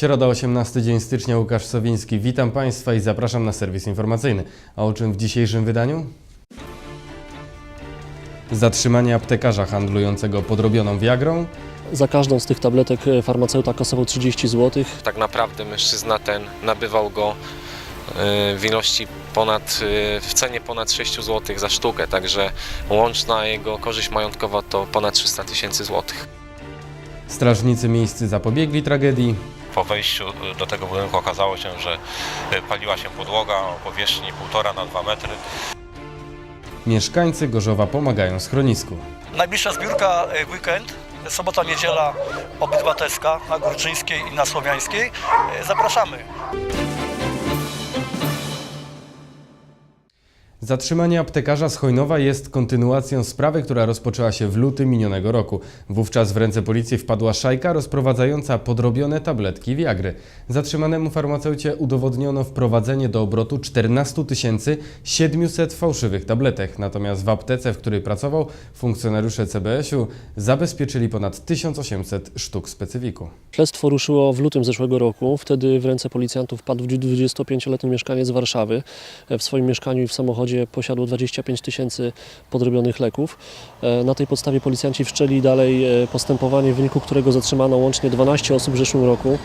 Środa, 18 dzień stycznia, Łukasz Sowiński. Witam Państwa i zapraszam na serwis informacyjny. A o czym w dzisiejszym wydaniu? Zatrzymanie aptekarza handlującego podrobioną Viagrą, Za każdą z tych tabletek e, farmaceuta kasował 30 zł. tak naprawdę mężczyzna ten nabywał go y, w ilości ponad, y, w cenie ponad 6 zł za sztukę, także łączna jego korzyść majątkowa to ponad 300 tysięcy złotych. strażnicy miejscy zapobiegli tragedii, Po wejściu do tego budynku okazało się, że y, paliła się podłoga o powierzchni 1,5 na 2 metry. mieszkańcy Gorzowa pomagają schronisku. Najbliższa zbiórka w weekend, sobota, niedziela obywatelska na Górczyńskiej i na Słowiańskiej. Y, Zapraszamy. Zatrzymanie aptekarza z Chojnowa jest kontynuacją sprawy, która rozpoczęła się w lutym minionego roku. Wówczas w ręce policji wpadła szajka rozprowadzająca podrobione tabletki Viagry. Zatrzymanemu farmaceucie udowodniono wprowadzenie do obrotu 14 700 fałszywych tabletek. Natomiast w aptece, w której pracował, funkcjonariusze CBS-u zabezpieczyli ponad 1800 sztuk specyfiku. Śledztwo ruszyło w lutym zeszłego roku. Wtedy w ręce policjantów padł 25-letni mieszkaniec Warszawy. W swoim mieszkaniu i w samochodzie posiadł 25 tysięcy podrobionych leków. E, Na tej podstawie policjanci wszczęli dalej e, postępowanie, w wyniku którego zatrzymano łącznie 12 osób w zeszłym roku.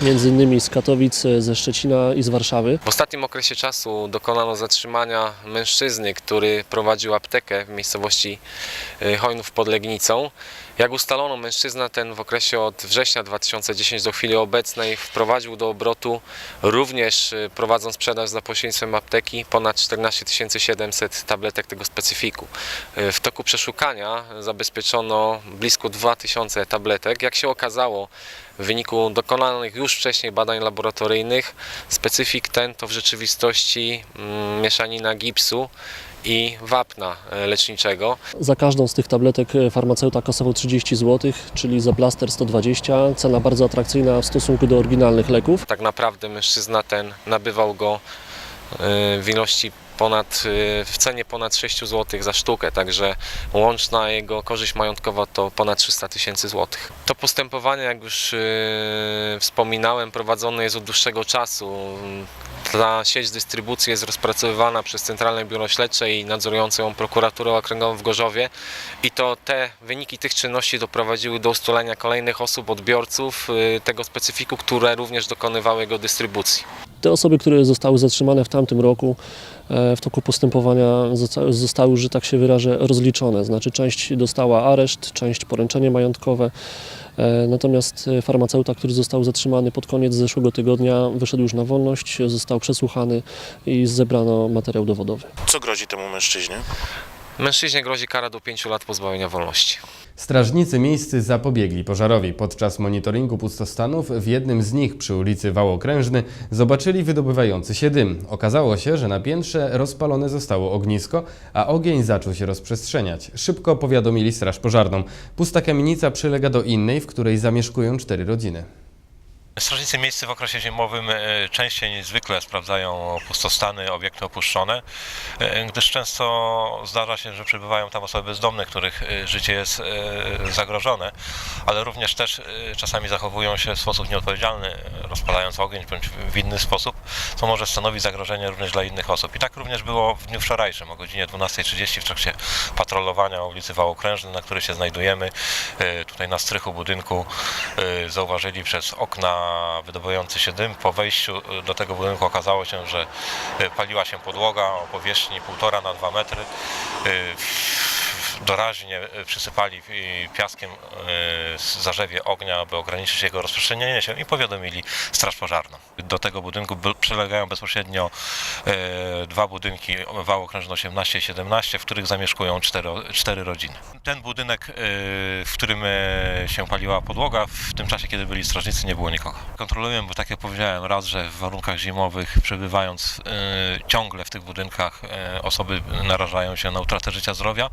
Między innymi z Katowic, e, ze Szczecina i z Warszawy. W ostatnim okresie czasu dokonano zatrzymania mężczyzny, który prowadził aptekę w miejscowości y, Chojnów pod Legnicą. Jak ustalono, mężczyzna ten w okresie od września 2010 do chwili obecnej wprowadził do obrotu, również y, prowadząc sprzedaż za pośrednictwem apteki, ponad 14 700 tabletek tego specyfiku. W toku przeszukania zabezpieczono blisko 2000 tabletek. Jak się okazało, w wyniku dokonanych już wcześniej badań laboratoryjnych, specyfik ten to w rzeczywistości mm, mieszanina gipsu i wapna e, leczniczego. Za każdą z tych tabletek e, farmaceuta kasował 30 zł, czyli za plaster 120. Cena bardzo atrakcyjna w stosunku do oryginalnych leków. Tak naprawdę mężczyzna ten nabywał go w ilości ponad, e, w cenie ponad 6 zł za sztukę, także łączna jego korzyść majątkowa to ponad 300 tysięcy złotych. To postępowanie, jak już e, wspominałem, prowadzone jest od dłuższego czasu. Ta sieć dystrybucji jest rozpracowywana przez Centralne Biuro Śledcze i nadzorującą ją prokuraturę okręgową w Gorzowie i to te wyniki tych czynności doprowadziły do ustalenia kolejnych osób, odbiorców tego specyfiku, które również dokonywały jego dystrybucji. Te osoby, które zostały zatrzymane w tamtym roku, e, w toku postępowania zosta- zostały, że tak się wyrażę, rozliczone. Znaczy część dostała areszt, część poręczenie majątkowe. E, Natomiast e, farmaceuta, który został zatrzymany pod koniec zeszłego tygodnia, wyszedł już na wolność, został przesłuchany i zebrano materiał dowodowy. Co grozi temu mężczyźnie? Mężczyźnie grozi kara do 5 lat pozbawienia wolności. Strażnicy miejscy zapobiegli pożarowi. Podczas monitoringu pustostanów w jednym z nich przy ulicy Wałokrężny zobaczyli wydobywający się dym. Okazało się, że na piętrze rozpalone zostało ognisko, a ogień zaczął się rozprzestrzeniać. Szybko powiadomili straż pożarną. Pusta kamienica przylega do innej, w której zamieszkują cztery rodziny. Strażnicy miejscy w okresie zimowym e, częściej niż zwykle sprawdzają pustostany, obiekty opuszczone, e, gdyż często zdarza się, że przybywają tam osoby bezdomne, których e, życie jest zagrożone, ale również też czasami zachowują się w sposób nieodpowiedzialny, rozpalając ogień bądź w inny sposób, co może stanowić zagrożenie również dla innych osób. I tak również było w dniu wczorajszym o godzinie 12.30 w trakcie patrolowania ulicy Wałokrężnej, na której się znajdujemy. E, Tutaj na strychu budynku e, zauważyli przez okna wydobywający się dym. Po wejściu e, do tego budynku okazało się, że paliła się podłoga o powierzchni 1,5 na 2 metry. Doraźnie e, przysypali piaskiem e, zarzewie ognia, aby ograniczyć jego rozprzestrzenianie się i powiadomili Straż Pożarną. Do tego budynku przylegają bezpośrednio e, dwa budynki wału okrężne 18 i 17, w których zamieszkują cztery, cztery rodziny. Ten budynek, w którym się paliła podłoga, w tym czasie, kiedy byli strażnicy, nie było nikogo. Kontrolujemy, bo tak jak powiedziałem, raz, że w warunkach zimowych, przebywając ciągle w tych budynkach, osoby narażają się na utratę życia, zdrowia,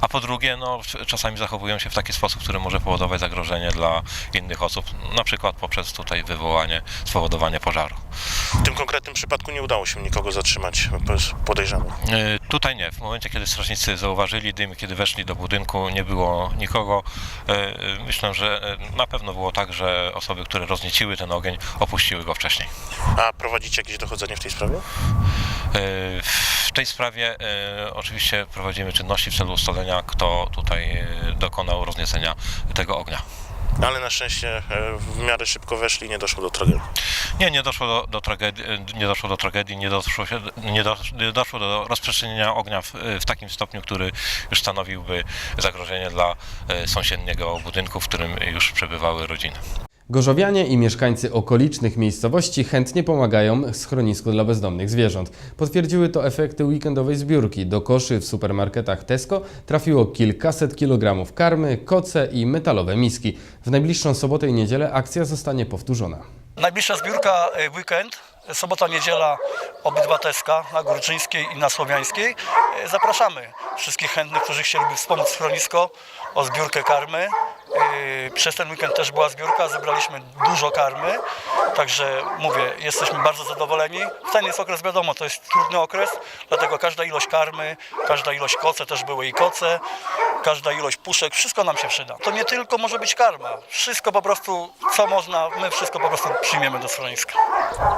a po drugie, no, czasami zachowują się w taki sposób, który może powodować zagrożenie dla innych osób, na przykład poprzez tutaj wywołanie, spowodowanie pożaru. W tym konkretnym przypadku nie udało się nikogo zatrzymać podejrzanych. E, Tutaj nie. W momencie, kiedy strażnicy zauważyli dym, kiedy weszli do budynku, nie było nikogo. E, Myślę, że e, na pewno było tak, że osoby, które roznieciły ten ogień, opuściły go wcześniej. A prowadzicie jakieś dochodzenie w tej sprawie? E, W tej sprawie e, oczywiście prowadzimy czynności w celu ustalenia, kto tutaj e, dokonał rozniecenia tego ognia. Ale na szczęście w miarę szybko weszli i nie doszło do tragedii. Nie, nie doszło do, do tragedii, nie doszło do tragedii, nie doszło, się, nie, do, nie doszło do rozprzestrzenienia ognia w, w takim stopniu, który już stanowiłby zagrożenie dla sąsiedniego budynku, w którym już przebywały rodziny. Gorzowianie i mieszkańcy okolicznych miejscowości chętnie pomagają schronisku dla bezdomnych zwierząt. Potwierdziły to efekty weekendowej zbiórki. Do koszy w supermarketach Tesco trafiło kilkaset kilogramów karmy, koce i metalowe miski. W najbliższą sobotę i niedzielę akcja zostanie powtórzona. Najbliższa zbiórka y, weekend, sobota, niedziela, obydwa Teska na Górczyńskiej i na Słowiańskiej. Y, Zapraszamy wszystkich chętnych, którzy chcieliby wspomóc schronisko o zbiórkę karmy. Y, Przez ten weekend też była zbiórka, zebraliśmy dużo karmy, także mówię, jesteśmy bardzo zadowoleni. Ten jest okres, wiadomo, to jest trudny okres, dlatego każda ilość karmy, każda ilość koce, też były i koce, każda ilość puszek, wszystko nam się przyda. To nie tylko może być karma, wszystko po prostu, co można, my wszystko po prostu przyjmiemy do schroniska.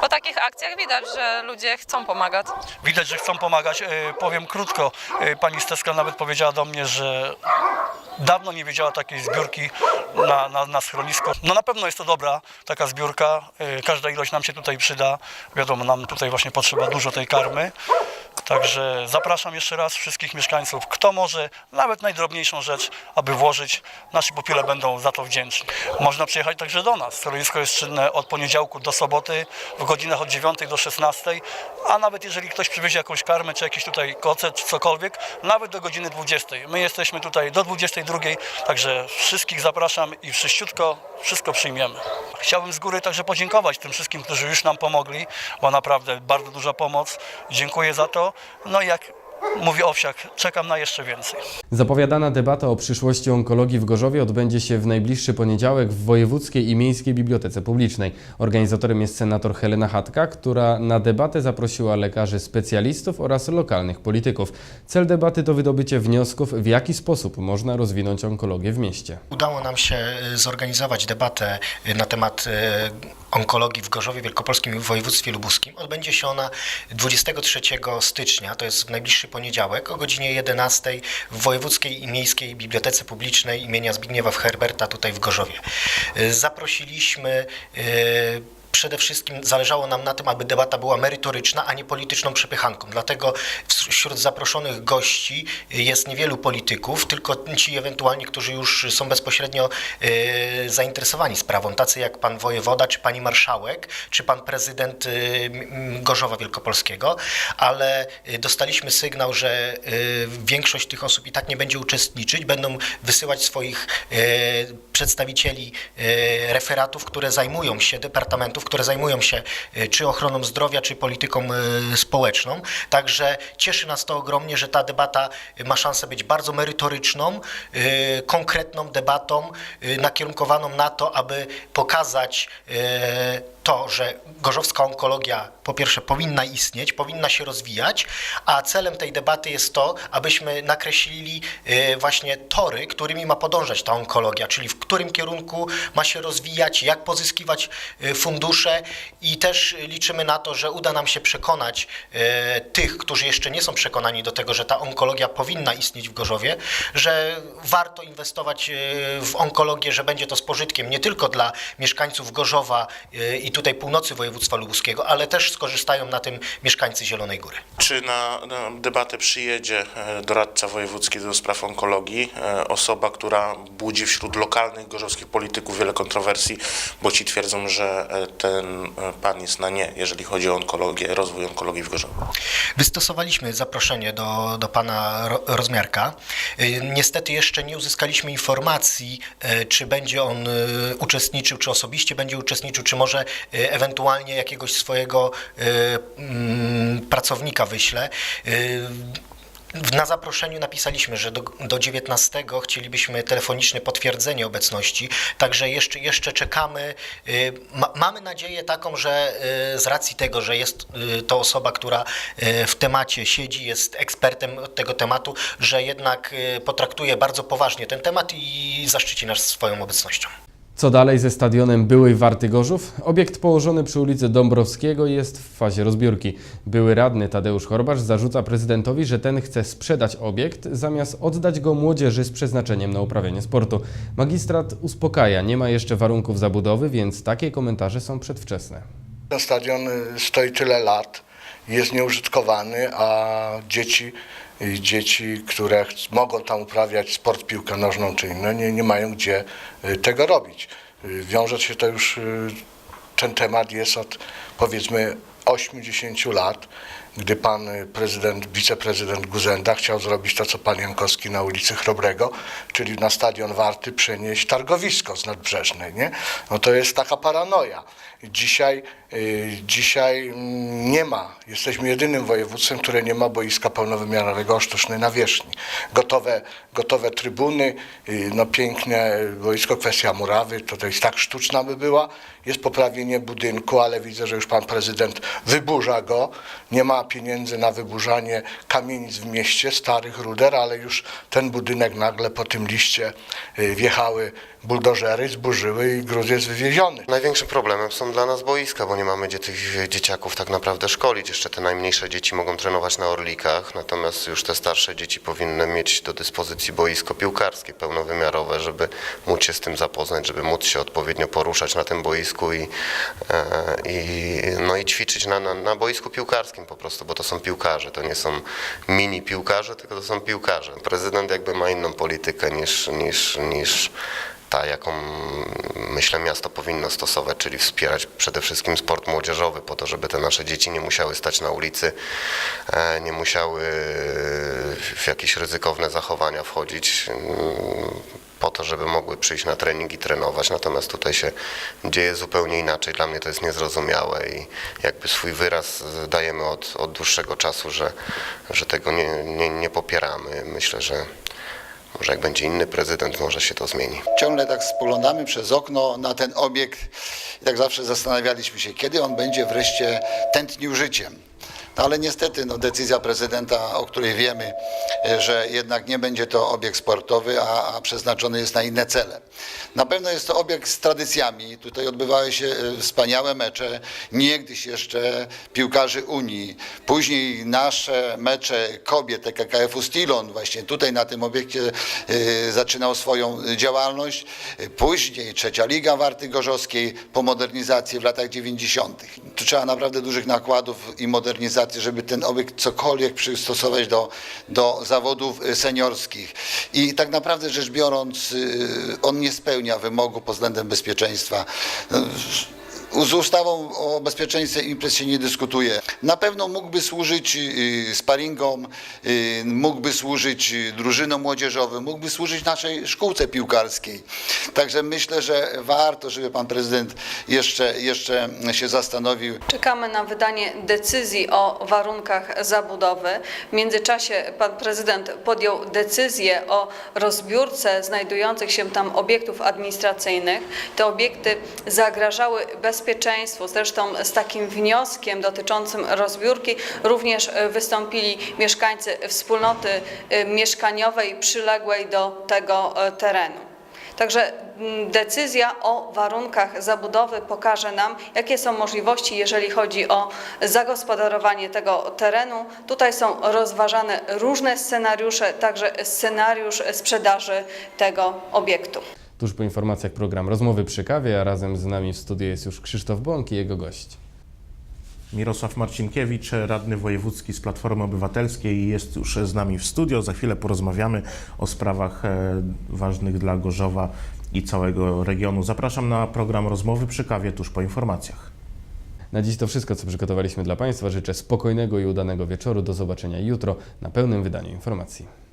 Po takich akcjach widać, że ludzie chcą pomagać. Widać, że chcą pomagać. E, Powiem krótko, e, pani Steska nawet powiedziała do mnie, że dawno nie wiedziała takiej zbiórki na, na, na schronisko. No na pewno jest to dobra taka zbiórka. E, Każda ilość nam się tutaj przyda. Wiadomo, nam tutaj właśnie potrzeba dużo tej karmy. Także zapraszam jeszcze raz wszystkich mieszkańców, kto może, nawet najdrobniejszą rzecz, aby włożyć. Nasi pupile będą za to wdzięczni. Można przyjechać także do nas. Schronisko jest czynne od poniedziałku do soboty w godzinach od 9 do 16, a nawet jeżeli ktoś przywiezie jakąś karmę, czy jakieś tutaj koce, czy cokolwiek, nawet do godziny 20. My jesteśmy tutaj do 22, także wszystkich zapraszam i wszyściutko wszystko przyjmiemy. Chciałbym z góry także podziękować tym wszystkim, którzy już nam pomogli, bo naprawdę bardzo duża pomoc. Dziękuję za to. No i jak mówi Owsiak, czekam na jeszcze więcej. Zapowiadana debata o przyszłości onkologii w Gorzowie odbędzie się w najbliższy poniedziałek w Wojewódzkiej i Miejskiej Bibliotece Publicznej. Organizatorem jest senator Helena Chatka, która na debatę zaprosiła lekarzy specjalistów oraz lokalnych polityków. Cel debaty to wydobycie wniosków, w jaki sposób można rozwinąć onkologię w mieście. Udało nam się y, zorganizować debatę y, na temat y, onkologii w Gorzowie Wielkopolskim i w województwie lubuskim. Odbędzie się ona 23 stycznia, to jest w najbliższy poniedziałek o godzinie 11 w Wojewódzkiej i Miejskiej Bibliotece Publicznej imienia Zbigniewa Herberta tutaj w Gorzowie. Y, Zaprosiliśmy y, Przede wszystkim zależało nam na tym, aby debata była merytoryczna, a nie polityczną przepychanką. Dlatego wśród zaproszonych gości jest niewielu polityków, tylko ci ewentualnie, którzy już są bezpośrednio e, zainteresowani sprawą, tacy jak pan wojewoda, czy pani marszałek, czy pan prezydent e, Gorzowa Wielkopolskiego, ale e, dostaliśmy sygnał, że większość tych osób i tak nie będzie uczestniczyć, będą wysyłać swoich przedstawicieli e, referatów, które zajmują się, departamentów, które zajmują się e, czy ochroną zdrowia, czy polityką e, społeczną. Także cieszy nas to ogromnie, że ta debata ma szansę być bardzo merytoryczną, konkretną debatą, nakierunkowaną na to, aby pokazać to, że gorzowska onkologia po pierwsze powinna istnieć, powinna się rozwijać, a celem tej debaty jest to, abyśmy nakreślili e, właśnie tory, którymi ma podążać ta onkologia, czyli w którym kierunku ma się rozwijać, jak pozyskiwać e, fundusze i też liczymy na to, że uda nam się przekonać e, tych, którzy jeszcze nie są przekonani do tego, że ta onkologia powinna istnieć w Gorzowie, że warto inwestować w onkologię, że będzie to z pożytkiem nie tylko dla mieszkańców Gorzowa i tutaj północy województwa lubuskiego, ale też skorzystają na tym mieszkańcy Zielonej Góry. Czy na, debatę przyjedzie e, doradca wojewódzki do spraw onkologii, e, osoba, która budzi wśród lokalnych gorzowskich polityków wiele kontrowersji, bo ci twierdzą, że e, ten pan jest na nie, jeżeli chodzi o onkologię, rozwój onkologii w Gorzowie? Wystosowaliśmy zaproszenie do, do pana Ro- Rozmiarka. Niestety jeszcze nie uzyskaliśmy informacji, czy będzie on uczestniczył, czy osobiście będzie uczestniczył, czy może ewentualnie jakiegoś swojego pracownika wyśle. Y, Na zaproszeniu napisaliśmy, że do, do 19 chcielibyśmy telefoniczne potwierdzenie obecności, także jeszcze, jeszcze czekamy. Y, Ma, mamy nadzieję taką, że z racji tego, że jest to osoba, która w temacie siedzi, jest ekspertem tego tematu, że jednak potraktuje bardzo poważnie ten temat i zaszczyci nas swoją obecnością. Co dalej ze stadionem byłej Warty Gorzów? Obiekt położony przy ulicy Dąbrowskiego jest w fazie rozbiórki. Były radny Tadeusz Horbasz zarzuca prezydentowi, że ten chce sprzedać obiekt, zamiast oddać go młodzieży z przeznaczeniem na uprawianie sportu. Magistrat uspokaja, nie ma jeszcze warunków zabudowy, więc takie komentarze są przedwczesne. Ten stadion y, stoi tyle lat, jest nieużytkowany, a dzieci, dzieci które mogą tam uprawiać sport, piłkę nożną czy inne, nie, nie mają gdzie y, tego robić. Y, Wiąże się to już, y, ten temat jest od powiedzmy 80 lat, gdy pan prezydent, wiceprezydent Guzenda chciał zrobić to, co pan Jankowski na ulicy Chrobrego, czyli na stadion Warty przenieść targowisko z nadbrzeżnej, nie? No to jest taka paranoja. Dzisiaj, y, dzisiaj mm, nie ma, jesteśmy jedynym województwem, które nie ma boiska pełnowymiarowego o sztucznej nawierzchni. Gotowe, gotowe trybuny, y, no piękne boisko, kwestia murawy, to, to jest tak sztuczna by była. Jest poprawienie budynku, ale widzę, że już pan prezydent wyburza go. Nie ma pieniędzy na wyburzanie kamienic w mieście, starych ruder, ale już ten budynek nagle po tym liście y, wjechały buldożery, zburzyły i gruz jest wywieziony. Największym problemem są dla nas boiska, bo nie mamy gdzie tych dzieciaków tak naprawdę szkolić. Jeszcze te najmniejsze dzieci mogą trenować na orlikach, natomiast już te starsze dzieci powinny mieć do dyspozycji boisko piłkarskie pełnowymiarowe, żeby móc się z tym zapoznać, żeby móc się odpowiednio poruszać na tym boisku i, e, i, no i ćwiczyć na, na, na boisku piłkarskim po prostu, bo to są piłkarze, to nie są mini piłkarze, tylko to są piłkarze. Prezydent jakby ma inną politykę niż, niż, niż ta, jaką myślę miasto powinno stosować, czyli wspierać przede wszystkim sport młodzieżowy po to, żeby te nasze dzieci nie musiały stać na ulicy, e, nie musiały w jakieś ryzykowne zachowania wchodzić mm, po to, żeby mogły przyjść na trening i trenować. Natomiast tutaj się dzieje zupełnie inaczej. Dla mnie to jest niezrozumiałe i jakby swój wyraz dajemy od, od dłuższego czasu, że, że tego nie, nie, nie popieramy. Myślę, że może jak będzie inny prezydent, może się to zmieni. Ciągle tak spoglądamy przez okno na ten obiekt i tak zawsze zastanawialiśmy się, kiedy on będzie wreszcie tętnił życiem. No ale niestety no, decyzja prezydenta, o której wiemy, e, że jednak nie będzie to obiekt sportowy, a, a przeznaczony jest na inne cele. Na pewno jest to obiekt z tradycjami. Tutaj odbywały się e, wspaniałe mecze, niegdyś jeszcze piłkarzy Unii. Później nasze mecze kobiet, TKKF-u Stilon, właśnie tutaj na tym obiekcie e, zaczynał swoją działalność. Później trzecia Liga Warty Gorzowskiej po modernizacji w latach 90. Tu trzeba naprawdę dużych nakładów i modernizacji, żeby ten obiekt cokolwiek przystosować do, do zawodów e, seniorskich. I tak naprawdę rzecz biorąc, y, on nie spełnia wymogu pod względem bezpieczeństwa. Z ustawą o bezpieczeństwie imprez się nie dyskutuje. Na pewno mógłby służyć y, sparingom, y, mógłby służyć y, drużynom młodzieżowym, mógłby służyć naszej szkółce piłkarskiej. Także myślę, że warto, żeby pan prezydent jeszcze, jeszcze się zastanowił. Czekamy na wydanie decyzji o warunkach zabudowy. W międzyczasie pan prezydent podjął decyzję o rozbiórce znajdujących się tam obiektów administracyjnych. Te obiekty zagrażały bezpieczeństwu. Zresztą z takim wnioskiem dotyczącym rozbiórki również e, wystąpili mieszkańcy wspólnoty e, mieszkaniowej przyległej do tego e, terenu. Także mm, decyzja o warunkach zabudowy pokaże nam, jakie są możliwości, jeżeli chodzi o zagospodarowanie tego terenu. Tutaj są rozważane różne scenariusze, także scenariusz sprzedaży tego obiektu. Tuż po informacjach program Rozmowy przy kawie, a razem z nami w studiu jest już Krzysztof Bąk i jego gość. Mirosław Marcinkiewicz, radny wojewódzki z Platformy Obywatelskiej jest już z nami w studio. Za chwilę porozmawiamy o sprawach e, ważnych dla Gorzowa i całego regionu. Zapraszam na program Rozmowy przy kawie tuż po informacjach. Na dziś to wszystko, co przygotowaliśmy dla Państwa. Życzę spokojnego i udanego wieczoru. Do zobaczenia jutro na pełnym wydaniu informacji.